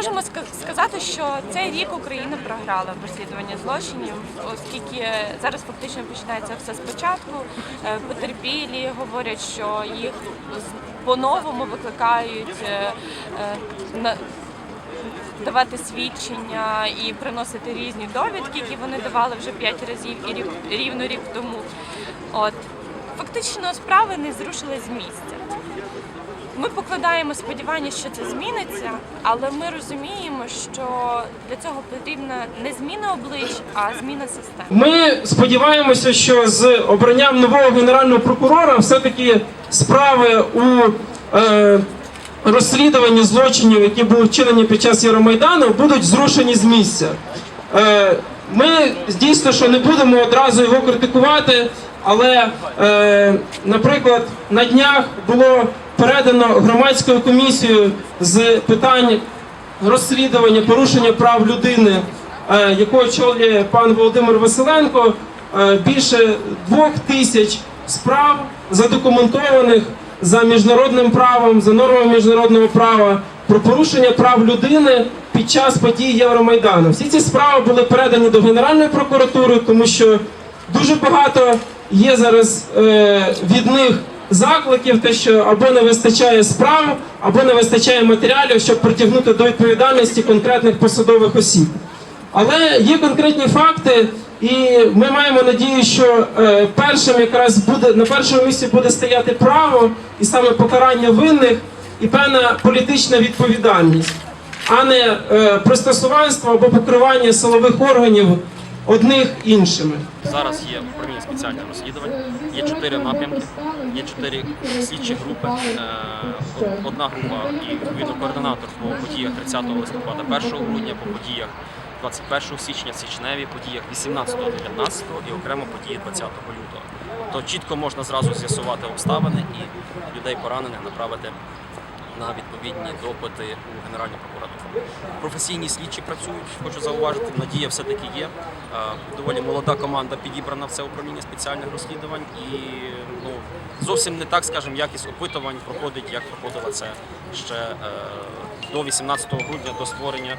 Можемо сказати, що цей рік Україна програла в розслідуванні злочинів, оскільки зараз фактично починається все спочатку. Е, Потерпілі говорять, що їх по-новому викликають е, е, на давати свідчення і приносити різні довідки, які вони давали вже п'ять разів і рівно рік тому. От фактично справи не зрушили з місця. Ми покладаємо сподівання, що це зміниться, але ми розуміємо, що для цього потрібна не зміна облич, а зміна системи. Ми сподіваємося, що з обранням нового генерального прокурора все-таки справи у е, розслідуванні злочинів, які були вчинені під час Євромайдану, будуть зрушені з місця. Е, ми дійсно, що не будемо одразу його критикувати, але, е, наприклад, на днях було передано громадською комісією з питань розслідування порушення прав людини, е, яку очолює пан Володимир Василенко, е, більше двох тисяч справ задокументованих за міжнародним правом, за нормами міжнародного права про порушення прав людини під час подій Євромайдану. Всі ці справи були передані до Генеральної прокуратури, тому що дуже багато є зараз е, від них закликів, те, що або не вистачає справ, або не вистачає матеріалів, щоб притягнути до відповідальності конкретних посадових осіб. Але є конкретні факти, і ми маємо надію, що е, першим якраз буде на першому місці буде стояти право і саме покарання винних і певна політична відповідальність, а не е, пристосуванство або покривання силових органів одних іншими. Зараз є управління спеціальних розслідувань, є чотири напрямки, є чотири слідчі групи. Е, Одна група і відповідно координатор по подіях 30 листопада, 1 грудня, по подіях 21 січня, січневі подіях 18 19 і окремо події 20 лютого. То чітко можна зразу з'ясувати обставини і людей поранених направити на відповідні допити у Генеральну прокуратуру. Професійні слідчі працюють, хочу зауважити, надія все-таки є. Е, Доволі молода команда підібрана в це управління спеціальних розслідувань і ну, зовсім не так, скажімо, якість опитувань проходить, як проходила це ще е, до 18 грудня до створення.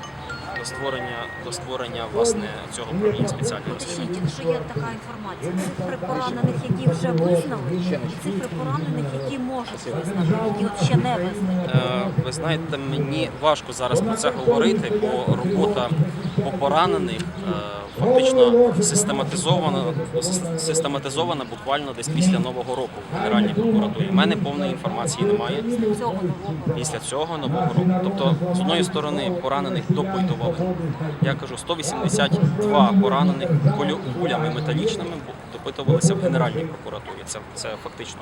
До створення до створення власне цього управління спеціального розслідування. Якщо є така інформація, цифри поранених, які вже визнали, і цифри поранених, які можуть визнати, які от ще не визнані. Ви знаєте, мені важко зараз про це говорити, бо робота по поранених е, фактично систематизована, систематизована буквально десь після нового року в Генеральній прокуратурі. У мене повної інформації немає після цього нового року. Тобто, з одної сторони, поранених допитували. Я кажу, 182 поранених кулями металічними допитувалися в Генеральній прокуратурі. Це, це фактично.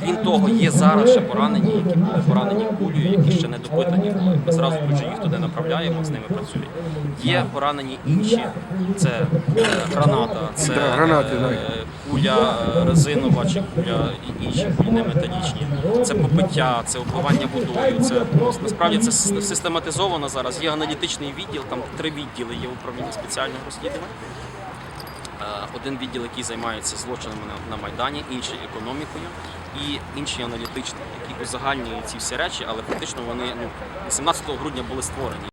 Крім того, є зараз ще поранені, які були поранені кулею, які ще не допитані були. Ми зразу тут же їх туди направляємо, з ними працюють. Є поранені інші, це е, граната, це гранати, е, куля е, резинова чи куля і інші кулі не металічні. Це побиття, це вбивання водою. Це ну, насправді це систематизовано зараз. Є аналітичний відділ, там три відділи є в управлінні спеціальних розслідувань. Е, Один відділ, який займається злочинами на, Майдані, інший економікою і інший аналітичний, який узагальнює ці всі речі, але фактично вони ну, 18 грудня були створені.